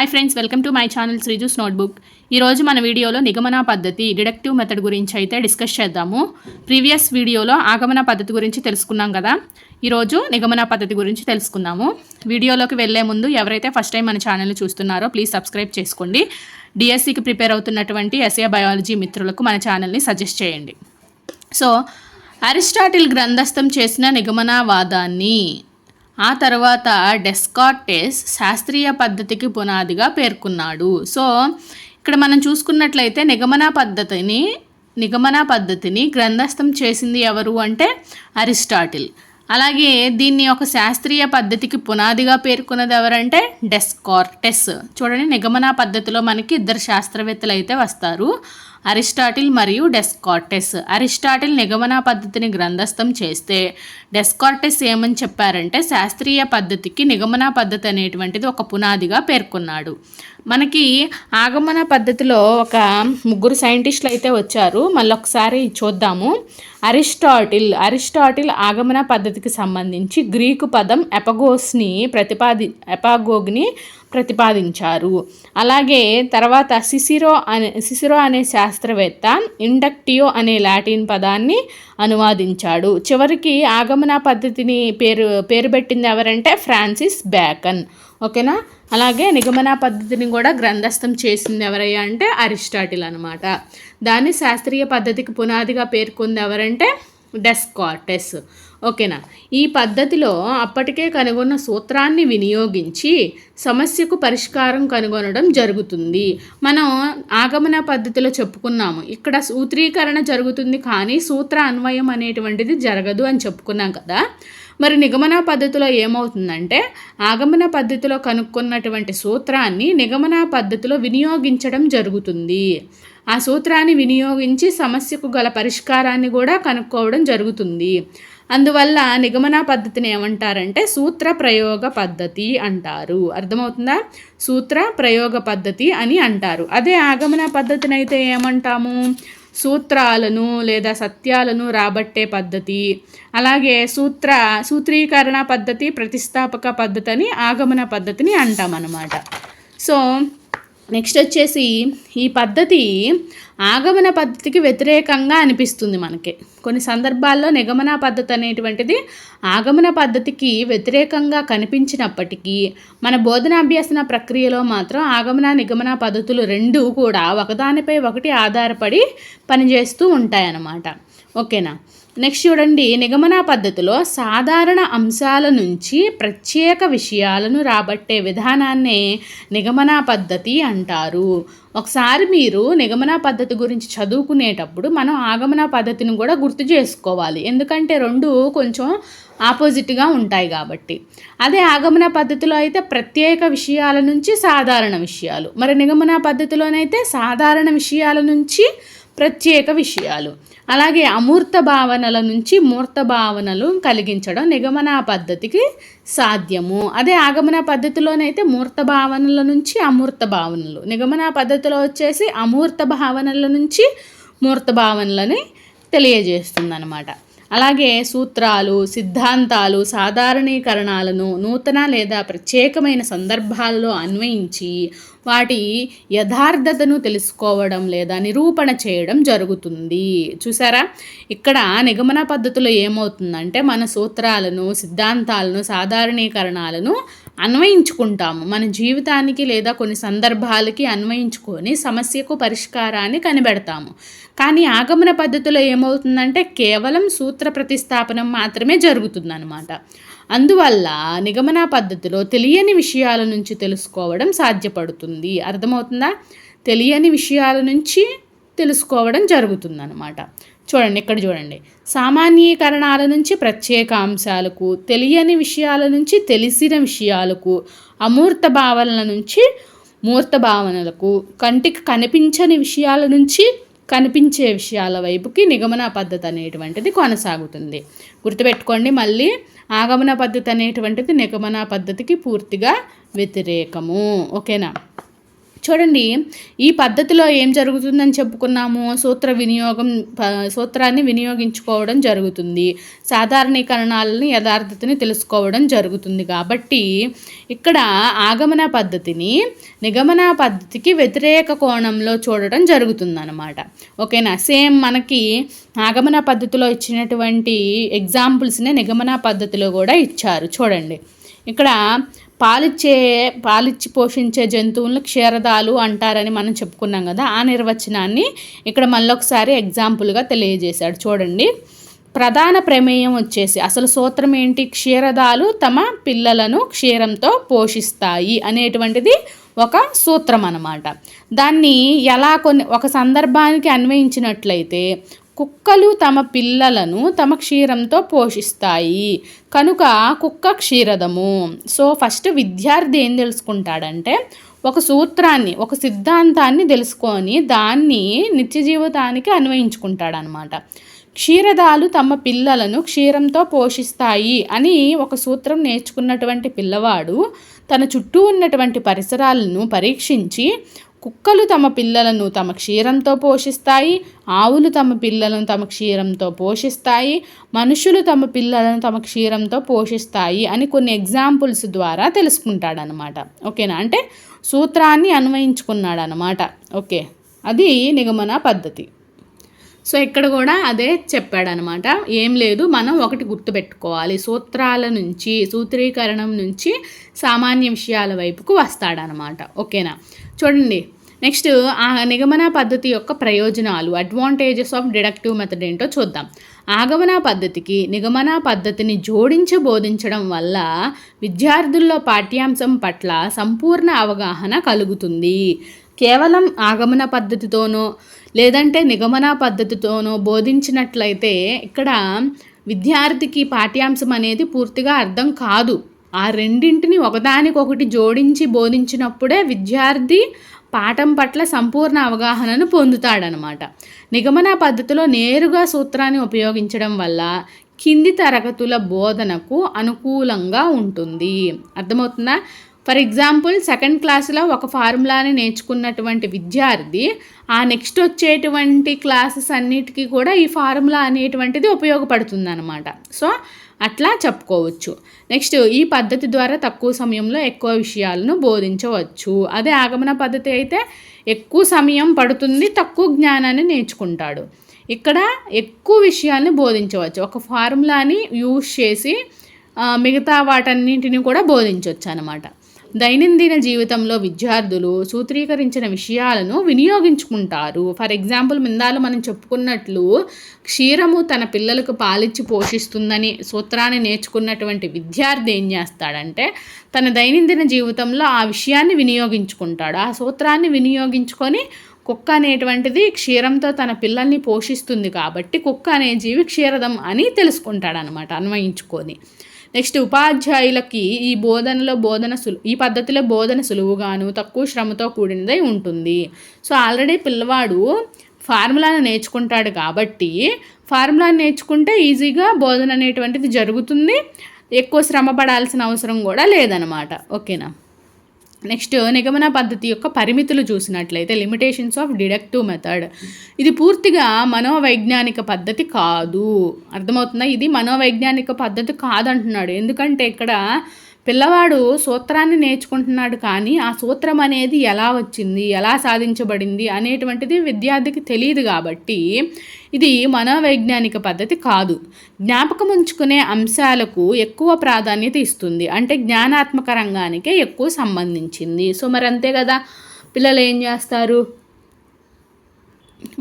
Hi friends welcome to my channel Sreeju's notebook ఈరోజు మన వీడియోలో నిగమన పద్ధతి డిడక్టివ్ మెథడ్ గురించి అయితే డిస్కస్ చేద్దాము. ప్రీవియస్ వీడియోలో ఆగమన పద్ధతి గురించి తెలుసుకున్నాం కదా. ఈరోజు నిగమన పద్ధతి గురించి తెలుసుకుందాము. వీడియోలోకి వెళ్ళే ముందు ఎవరైతే ఫస్ట్ టైం మన ఛానల్ని చూస్తున్నారో ప్లీజ్ సబ్స్క్రైబ్ చేసుకోండి. డిఎస్సికి ప్రిపేర్ అవుతున్నటువంటి ఎస్ఏ బయాలజీ మిత్రులకు మన ఛానల్ని సజెస్ట్ చేయండి. సో అరిస్టాటిల్ గ్రంథస్థం చేసిన నిగమనవాదాన్ని ఆ తర్వాత డెస్కార్టెస్ శాస్త్రీయ పద్ధతికి పునాదిగా పేర్కొన్నాడు. సో ఇక్కడ మనం చూసుకున్నట్లయితే నిగమన పద్ధతిని నిగమన పద్ధతిని గ్రంథస్థం చేసింది ఎవరు అంటే అరిస్టాటిల్. అలాగే దీన్ని ఒక శాస్త్రీయ పద్ధతికి పునాదిగా పేర్కొన్నది ఎవరంటే డెస్కార్టెస్. చూడండి నిగమన పద్ధతిలో మనకి ఇద్దరు శాస్త్రవేత్తలు అయితే వస్తారు. అరిస్టాటిల్ మరియు డెస్కార్టెస్. అరిస్టాటిల్ నిగమన పద్ధతిని గ్రంథస్థం చేస్తే డెస్కార్టెస్ ఏమని చెప్పారంటే శాస్త్రీయ పద్ధతికి నిగమన పద్ధతి అనేటువంటిది ఒక పునాదిగా పేర్కొన్నాడు. మనకి ఆగమన పద్ధతిలో ఒక ముగ్గురు సైంటిస్టులు అయితే వచ్చారు. మళ్ళీ ఒకసారి చూద్దాము. అరిస్టాటిల్ అరిస్టాటిల్ ఆగమన పద్ధతికి సంబంధించి గ్రీకు పదం ఎపగోస్ని ప్రతిపాది ఎపాగోగ్ని ప్రతిపాదించారు. అలాగే తర్వాత సిసిరో అనే సిసిరో అనే శాస్త్రవేత్త ఇండక్టియో అనే లాటిన్ పదాన్ని అనువాదించాడు. చివరికి ఆగమన పద్ధతిని పేరు పేరు పెట్టింది ఎవరంటే ఫ్రాన్సిస్ బ్యాకన్. ఓకేనా? అలాగే నిగమన పద్ధతిని కూడా గ్రంథస్థం చేసింది ఎవరయ్యా అంటే అరిస్టాటిల్ అనమాట దాన్ని శాస్త్రీయ పద్ధతికి పునాదిగా పేర్కొంది ఎవరంటే డెస్కాటెస్ ఓకేనా? ఈ పద్ధతిలో అప్పటికే కనుగొన్న సూత్రాన్ని వినియోగించి సమస్యకు పరిష్కారం కనుగొనడం జరుగుతుంది. మనం ఆగమన పద్ధతిలో చెప్పుకున్నాము. ఇక్కడ సూత్రీకరణ జరుగుతుంది కానీ సూత్ర అన్వయం అనేటువంటిది జరగదు అని చెప్పుకున్నాం కదా. మరి నిగమన పద్ధతిలో ఏమవుతుందంటే ఆగమన పద్ధతిలో కనుక్కున్నటువంటి సూత్రాన్ని నిగమన పద్ధతిలో వినియోగించడం జరుగుతుంది. ఆ సూత్రాన్ని వినియోగించి సమస్యకు గల పరిష్కారాన్ని కూడా కనుక్కోవడం జరుగుతుంది. అందువల్ల నిగమన పద్ధతిని ఏమంటారంటే సూత్ర ప్రయోగ పద్ధతి అంటారు. అర్థమవుతుందా? సూత్ర ప్రయోగ పద్ధతి అని అంటారు. అదే ఆగమన పద్ధతిని అయితే ఏమంటాము? సూత్రాలను లేదా సత్యాలను రాబట్టే పద్ధతి అలాగే సూత్ర సూత్రీకరణ పద్ధతి ప్రతిష్టాపక పద్ధతి అని ఆగమన పద్ధతిని అంటామన్నమాట. సో నెక్స్ట్ వచ్చేసి ఈ పద్ధతి ఆగమన పద్ధతికి వ్యతిరేకంగా అనిపిస్తుంది మనకి. కొన్ని సందర్భాల్లో నిగమన పద్ధతి అనేటువంటిది ఆగమన పద్ధతికి వ్యతిరేకంగా కనిపించినప్పటికీ మన బోధనాభ్యసన ప్రక్రియలో మాత్రం ఆగమన నిగమన పద్ధతులు రెండు కూడా ఒకదానిపై ఒకటి ఆధారపడి పనిచేస్తూ ఉంటాయన్నమాట. ఓకేనా? నెక్స్ట్ చూడండి నిగమన పద్ధతిలో సాధారణ అంశాల నుంచి ప్రత్యేక విషయాలను రాబట్టే విధానాన్నే నిగమన పద్ధతి అంటారు. ఒకసారి మీరు నిగమన పద్ధతి గురించి చదువుకునేటప్పుడు మనం ఆగమన పద్ధతిని కూడా గుర్తు చేసుకోవాలి. ఎందుకంటే రెండు కొంచెం ఆపోజిట్గా ఉంటాయి కాబట్టి. అదే ఆగమన పద్ధతిలో అయితే ప్రత్యేక విషయాల నుంచి సాధారణ విషయాలు. మరి నిగమన పద్ధతిలోనైతే సాధారణ విషయాల నుంచి ప్రత్యేక విషయాలు. అలాగే అమూర్త భావనల నుంచి మూర్త భావనలు కలిగించడం నిగమన పద్ధతికి సాధ్యము. అదే ఆగమన పద్ధతిలోనైతే మూర్త భావనల నుంచి అమూర్త భావనలు. నిగమన పద్ధతిలో వచ్చేసి అమూర్త భావనల నుంచి మూర్త భావనలని తెలియజేస్తుంది అనమాట అలాగే సూత్రాలు సిద్ధాంతాలు సాధారణీకరణాలను నూతన లేదా ప్రత్యేకమైన సందర్భాలలో అన్వయించి వాటి యథార్థతను తెలుసుకోవడం లేదా నిరూపణ చేయడం జరుగుతుంది. చూసారా? ఇక్కడ నిగమన పద్ధతిలో ఏమవుతుందంటే మన సూత్రాలను సిద్ధాంతాలను సాధారణీకరణాలను అన్వయించుకుంటాము. మన జీవితానికి లేదా కొన్ని సందర్భాలకి అన్వయించుకొని సమస్యకు పరిష్కారాన్ని కనిపెడతాము. కానీ ఆగమన పద్ధతిలో ఏమవుతుందంటే కేవలం సూత్ర ప్రతిస్థాపనం మాత్రమే జరుగుతుందన్నమాట. అందువల్ల నిగమన పద్ధతిలో తెలియని విషయాల నుంచి తెలుసుకోవడం సాధ్యపడుతుంది. అర్థమవుతుందా? తెలియని విషయాల నుంచి తెలుసుకోవడం జరుగుతుందన్నమాట. చూడండి ఇక్కడ చూడండి. సామాన్యీకరణాల నుంచి ప్రత్యేక అంశాలకు తెలియని విషయాల నుంచి తెలిసిన విషయాలకు అమూర్త భావనల నుంచి మూర్త భావనలకు కంటికి కనిపించని విషయాల నుంచి కనిపించే విషయాల వైపుకి నిగమన పద్ధతి అనేటువంటిది కొనసాగుతుంది. గుర్తుపెట్టుకోండి మళ్ళీ ఆగమన పద్ధతి అనేటువంటిది నిగమన పద్ధతికి పూర్తిగా వ్యతిరేకము. ఓకేనా? చూడండి ఈ పద్ధతిలో ఏం జరుగుతుందని చెప్పుకున్నాము. సూత్ర వినియోగం సూత్రాన్ని వినియోగించుకోవడం జరుగుతుంది. సాధారణీకరణాలని యథార్థతని తెలుసుకోవడం జరుగుతుంది కాబట్టి ఇక్కడ ఆగమన పద్ధతిని నిగమన పద్ధతికి వ్యతిరేక కోణంలో చూడడం జరుగుతుందన్నమాట. ఓకేనా? సేమ్ మనకి ఆగమన పద్ధతిలో ఇచ్చినటువంటి ఎగ్జాంపుల్స్ని నిగమన పద్ధతిలో కూడా ఇచ్చారు. చూడండి. ఇక్కడ పాలిచ్చే పాలిచ్చి పోషించే జంతువులను క్షీరదాలు అంటారని మనం చెప్పుకున్నాం కదా ఆ నిర్వచనాన్ని ఇక్కడ మళ్ళొకసారి ఎగ్జాంపుల్గా తెలియజేశాడు. చూడండి. ప్రధాన ప్రమేయం వచ్చేసి అసలు సూత్రం ఏంటి? క్షీరదాలు తమ పిల్లలను క్షీరంతో పోషిస్తాయి అనేటువంటిది ఒక సూత్రం అన్నమాట. దాన్ని ఎలా కొన్ని ఒక సందర్భానికి అన్వయించినట్లయితే కుక్కలు తమ పిల్లలను తమ క్షీరంతో పోషిస్తాయి. కనుక కుక్క క్షీరదము. సో ఫస్ట్ విద్యార్థి ఏం తెలుసుకుంటాడంటే ఒక సూత్రాన్ని ఒక సిద్ధాంతాన్ని తెలుసుకొని దాన్ని నిత్య జీవితానికి అన్వయించుకుంటాడనమాట. క్షీరదాలు తమ పిల్లలను క్షీరంతో పోషిస్తాయి అని ఒక సూత్రం నేర్చుకున్నటువంటి పిల్లవాడు తన చుట్టూ ఉన్నటువంటి పరిసరాలను పరీక్షించి కుక్కలు తమ పిల్లలను తమ క్షీరంతో పోషిస్తాయి ఆవులు తమ పిల్లలను తమ క్షీరంతో పోషిస్తాయి మనుషులు తమ పిల్లలను తమ క్షీరంతో పోషిస్తాయి అని కొన్ని ఎగ్జాంపుల్స్ ద్వారా తెలుసుకుంటాడనమాట ఓకేనా? అంటే సూత్రాన్ని అన్వయించుకున్నాడనమాట ఓకే. అది నిగమన పద్ధతి. సో ఇక్కడ కూడా అదే చెప్పాడనమాట. ఏం లేదు మనం ఒకటి గుర్తుపెట్టుకోవాలి. సూత్రాల నుంచి సూత్రీకరణం నుంచి సామాన్య విషయాల వైపుకు వస్తాడనమాట. ఓకేనా? చూడండి. నెక్స్ట్ ఆ నిగమన పద్ధతి యొక్క ప్రయోజనాలు. అడ్వాంటేజెస్ ఆఫ్ డిడక్టివ్ మెథడ్ ఏంటో చూద్దాం. ఆగమన పద్ధతికి నిగమన పద్ధతిని జోడించి బోధించడం వల్ల విద్యార్థుల్లో పాఠ్యాంశం పట్ల సంపూర్ణ అవగాహన కలుగుతుంది. కేవలం ఆగమన పద్ధతితోనో లేదంటే నిగమన పద్ధతితోనో బోధించినట్లయితే ఇక్కడ విద్యార్థికి పాఠ్యాంశం అనేది పూర్తిగా అర్థం కాదు. ఆ రెండింటిని ఒకదానికొకటి జోడించి బోధించినప్పుడే విద్యార్థి పాఠం పట్ల సంపూర్ణ అవగాహనను పొందుతాడనమాట. నిగమన పద్ధతిలో నేరుగా సూత్రాన్ని ఉపయోగించడం వల్ల కింది తరగతుల బోధనకు అనుకూలంగా ఉంటుంది. అర్థమవుతుందా? ఫర్ ఎగ్జాంపుల్ సెకండ్ క్లాస్లో ఒక ఫార్ములాని నేర్చుకున్నటువంటి విద్యార్థి ఆ నెక్స్ట్ వచ్చేటువంటి క్లాసెస్ అన్నిటికీ కూడా ఈ ఫార్ములా అనేటువంటిది ఉపయోగపడుతుందన్నమాట. సో అట్లా చెప్పుకోవచ్చు. నెక్స్ట్ ఈ పద్ధతి ద్వారా తక్కువ సమయంలో ఎక్కువ విషయాలను బోధించవచ్చు. అదే ఆగమన పద్ధతి అయితే ఎక్కువ సమయం పడుతుంది తక్కువ జ్ఞానాన్ని నేర్చుకుంటాడు. ఇక్కడ ఎక్కువ విషయాన్ని బోధించవచ్చు. ఒక ఫార్ములాని యూజ్ చేసి మిగతా వాటన్నింటిని కూడా బోధించవచ్చు అనమాట దైనందిన జీవితంలో విద్యార్థులు సూత్రీకరించిన విషయాలను వినియోగించుకుంటారు. ఫర్ ఎగ్జాంపుల్ మిందాలు మనం చెప్పుకున్నట్లు క్షీరము తన పిల్లలకు పాలిచ్చి పోషిస్తుందని సూత్రాన్ని నేర్చుకున్నటువంటి విద్యార్థి ఏం చేస్తాడంటే తన దైనందిన జీవితంలో ఆ విషయాన్ని వినియోగించుకుంటాడు. ఆ సూత్రాన్ని వినియోగించుకొని కుక్క అనేటువంటిది క్షీరంతో తన పిల్లల్ని పోషిస్తుంది కాబట్టి కుక్క అనే జీవి క్షీరదం అని తెలుసుకుంటాడనమాట అన్వయించుకొని. నెక్స్ట్ ఉపాధ్యాయులకి ఈ బోధనలో బోధన సులు ఈ పద్ధతిలో బోధన సులువుగాను తక్కువ శ్రమతో కూడినదై ఉంటుంది. సో ఆల్రెడీ పిల్లవాడు ఫార్ములాను నేర్చుకుంటాడు కాబట్టి ఫార్ములాను నేర్చుకుంటే ఈజీగా బోధన అనేటువంటిది జరుగుతుంది. ఎక్కువ శ్రమ పడాల్సిన అవసరం కూడా లేదనమాట ఓకేనా? నెక్స్ట్ నిగమన పద్ధతి యొక్క పరిమితులు చూసినట్లయితే లిమిటేషన్స్ ఆఫ్ డిడక్టివ్ మెథడ్. ఇది పూర్తిగా మనోవైజ్ఞానిక పద్ధతి కాదు. అర్థమవుతుందా? ఇది మనోవైజ్ఞానిక పద్ధతి కాదంటున్నాడు. ఎందుకంటే ఇక్కడ పిల్లవాడు సూత్రాన్ని నేర్చుకుంటున్నాడు కానీ ఆ సూత్రం అనేది ఎలా వచ్చింది ఎలా సాధించబడింది అనేటువంటిది విద్యార్థికి తెలియదు కాబట్టి ఇది మనోవైజ్ఞానిక పద్ధతి కాదు. జ్ఞాపకం ఉంచుకునే అంశాలకు ఎక్కువ ప్రాధాన్యత ఇస్తుంది. అంటే జ్ఞానాత్మక రంగానికే ఎక్కువ సంబంధించింది. సో మరి అంతే కదా. పిల్లలు ఏం చేస్తారు?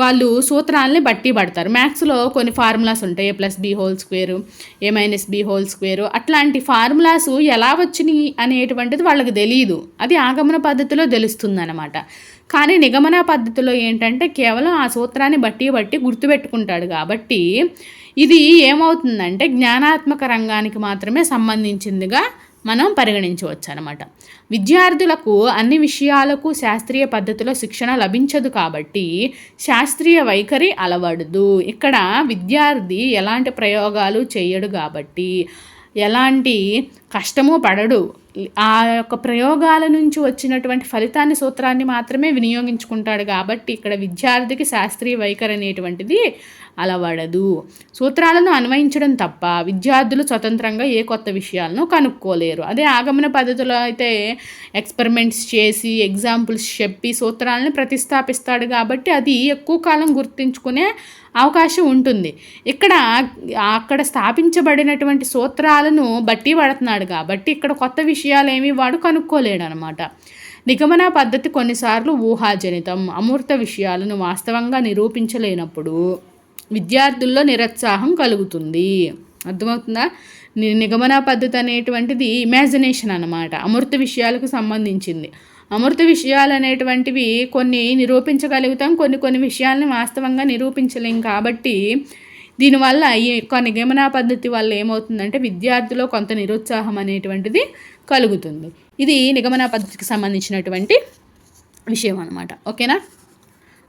వాళ్ళు సూత్రాలని బట్టి పడతారు. మ్యాథ్స్లో కొన్ని ఫార్ములాస్ ఉంటాయి. A plus B whole square A minus B whole square అట్లాంటి ఫార్ములాస్ ఎలా వచ్చినాయి అనేటువంటిది వాళ్ళకి తెలియదు అది ఆగమన పద్ధతిలో తెలుస్తుంది అనమాట కానీ నిగమన పద్ధతిలో ఏంటంటే కేవలం ఆ సూత్రాన్ని బట్టి బట్టి గుర్తుపెట్టుకుంటాడు కాబట్టి ఇది ఏమవుతుందంటే జ్ఞానాత్మక రంగానికి మాత్రమే సంబంధించిందిగా మనం పరిగణించవచ్చు అనమాట విద్యార్థులకు అన్ని విషయాలకు శాస్త్రీయ పద్ధతిలో శిక్షణ లభించదు కాబట్టి శాస్త్రీయ వైఖరి అలవడదు. ఇక్కడ విద్యార్థి ఎలాంటి ప్రయోగాలు చేయడు కాబట్టి ఎలాంటి కష్టము పడడు. ఆ యొక్క ప్రయోగాల నుంచి వచ్చినటువంటి ఫలితాన్ని సూత్రాన్ని మాత్రమే వినియోగించుకుంటాడు కాబట్టి ఇక్కడ విద్యార్థికి శాస్త్రీయ వైఖరి అనేటువంటిది అలవడదు. సూత్రాలను అన్వయించడం తప్ప విద్యార్థులు స్వతంత్రంగా ఏ కొత్త విషయాలను కనుక్కోలేరు. అదే ఆగమన పద్ధతిలో అయితే ఎక్స్పెరిమెంట్స్ చేసి ఎగ్జాంపుల్స్ చెప్పి సూత్రాలను ప్రతిష్టాపిస్తాడు కాబట్టి అది ఎక్కువ కాలం గుర్తుంచుకునే అవకాశం ఉంటుంది. ఇక్కడ అక్కడ స్థాపించబడినటువంటి సూత్రాలను బట్టి పడుతున్నాడు కాబట్టి ఇక్కడ కొత్త విషయాలు ఏమి వాడు కనుక్కోలేడు అనమాట నిగమన పద్ధతి కొన్నిసార్లు ఊహాజనితం అమూర్త విషయాలను వాస్తవంగా నిరూపించలేనప్పుడు విద్యార్థుల్లో నిరుత్సాహం కలుగుతుంది. అర్థమవుతుందా? నిగమన పద్ధతి అనేటువంటిది ఇమాజినేషన్ అనమాట అమృత విషయాలకు సంబంధించింది. అమృత విషయాలు అనేటువంటివి కొన్ని నిరూపించగలుగుతాం కొన్ని కొన్ని విషయాలని వాస్తవంగా నిరూపించలేం కాబట్టి దీనివల్ల ఈ యొక్క నిగమన పద్ధతి వల్ల ఏమవుతుందంటే విద్యార్థిలో కొంత నిరుత్సాహం అనేటువంటిది కలుగుతుంది. ఇది నిగమన పద్ధతికి సంబంధించినటువంటి విషయం అనమాట ఓకేనా?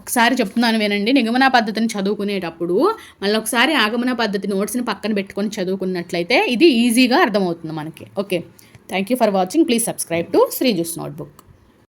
ఒకసారి చెప్తున్నాను వినండి. నిగమన పద్ధతిని చదువుకునేటప్పుడు మళ్ళీ ఒకసారి ఆగమన పద్ధతి నోట్స్ని పక్కన పెట్టుకొని చదువుకున్నట్లయితే ఇది ఈజీగా అర్థమవుతుంది మనకి. Okay. Thank you for watching. Please subscribe to Sreeju's notebook.